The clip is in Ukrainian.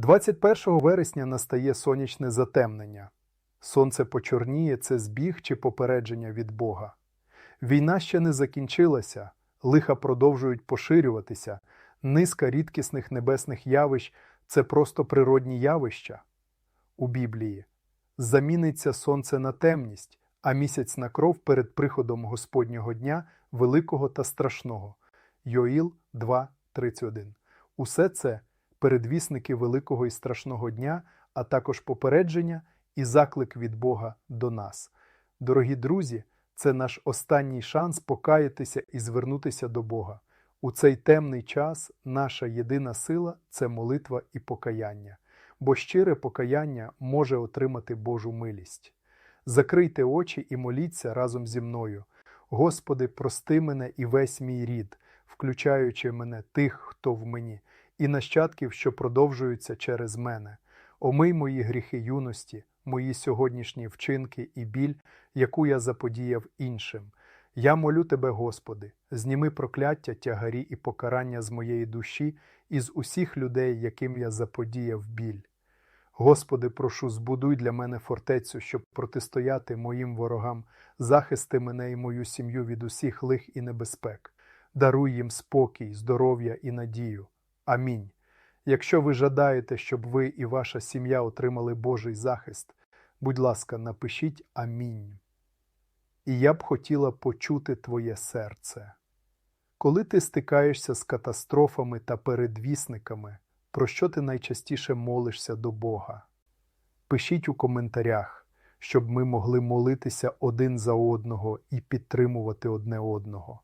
21 вересня настає сонячне затемнення. Сонце почорніє це збіг чи попередження від Бога. Війна ще не закінчилася, лиха продовжують поширюватися, низка рідкісних небесних явищ це просто природні явища. У Біблії заміниться сонце на темність, а місяць на кров перед приходом Господнього дня великого та страшного. Йоїл 2.31. Усе це передвісники великого і страшного дня, а також попередження і заклик від Бога до нас. Дорогі друзі, це наш останній шанс покаятися і звернутися до Бога. У цей темний час наша єдина сила це молитва і покаяння, бо щире покаяння може отримати Божу милість. Закрийте очі і моліться разом зі мною. Господи, прости мене і весь мій рід, включаючи мене тих, хто в мені, і нащадків, що продовжуються через мене. Омий мої гріхи юності, мої сьогоднішні вчинки і біль, яку я заподіяв іншим. Я молю Тебе, Господи, зніми прокляття, тягарі і покарання з моєї душі і з усіх людей, яким я заподіяв біль. Господи, прошу, збудуй для мене фортецю, щоб протистояти моїм ворогам, захисти мене і мою сім'ю від усіх лих і небезпек. Даруй їм спокій, здоров'я і надію. Амінь. Якщо ви жадаєте, щоб ви і ваша сім'я отримали Божий захист, будь ласка, напишіть Амінь. І я б хотіла почути твоє серце. Коли ти стикаєшся з катастрофами та передвісниками, про що ти найчастіше молишся до Бога? Пишіть у коментарях, щоб ми могли молитися один за одного і підтримувати одне одного.